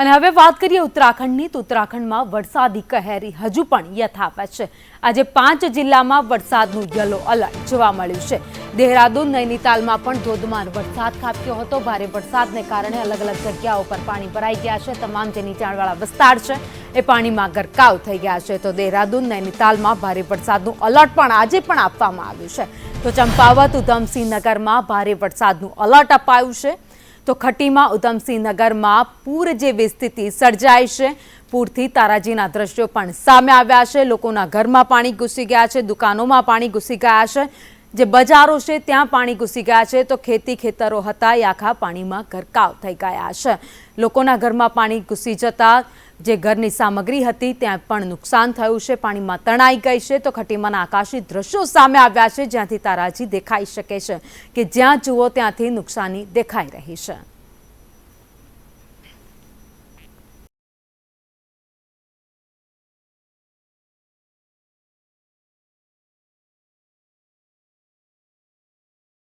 અને હવે વાત કરીએ ઉત્તરાખંડની, તો ઉત્તરાખંડમાં વરસાદી કહેરી હજુ પણ યથાવત છે. આજે પાંચ જિલ્લામાં વરસાદનું યલો અલર્ટ જોવા મળ્યું છે. દેહરાદૂન, નૈનીતાલમાં પણ ધોધમાર વરસાદ ખાબક્યો હતો. ભારે વરસાદને કારણે અલગ અલગ જગ્યાઓ પર પાણી ભરાઈ ગયા છે. તમામ જે નીચાણવાળા વિસ્તાર છે, એ પાણીમાં ગરકાવ થઈ ગયા છે. તો દેહરાદૂન, નૈનીતાલમાં ભારે વરસાદનું અલર્ટ પણ આજે પણ આપવામાં આવ્યું છે. તો ચંપાવત, ઉધમસિંહ નગરમાં ભારે વરસાદનું અલર્ટ અપાયું છે. તો ખટીમાં ઉધમસિંહ નગરમાં પૂર જેવી સ્થિતિ સર્જાઈ છે. પૂરથી તારાજીના દ્રશ્યો પણ સામે આવ્યા છે. લોકોના ઘરમાં પાણી ઘૂસી ગયા છે, દુકાનોમાં પાણી ઘૂસી ગયા છે. જે બજારો છે, ત્યાં પાણી ઘૂસી ગયા છે. તો ખેતી ખેતરો હતા, એ આખા પાણીમાં ગરકાવ થઈ ગયા છે. લોકોના ઘરમાં પાણી ઘૂસી જતા જે ઘરની સામગ્રી હતી, ત્યાં પણ નુકસાન થયું છે. પાણીમાં તણાઈ ગઈ છે. તો ખટીમાના આકાશી દ્રશ્યો સામે આવ્યા છે, જ્યાંથી તારાજી દેખાઈ શકે છે કે જ્યાં જુઓ, ત્યાંથી નુકસાની દેખાઈ રહી છે.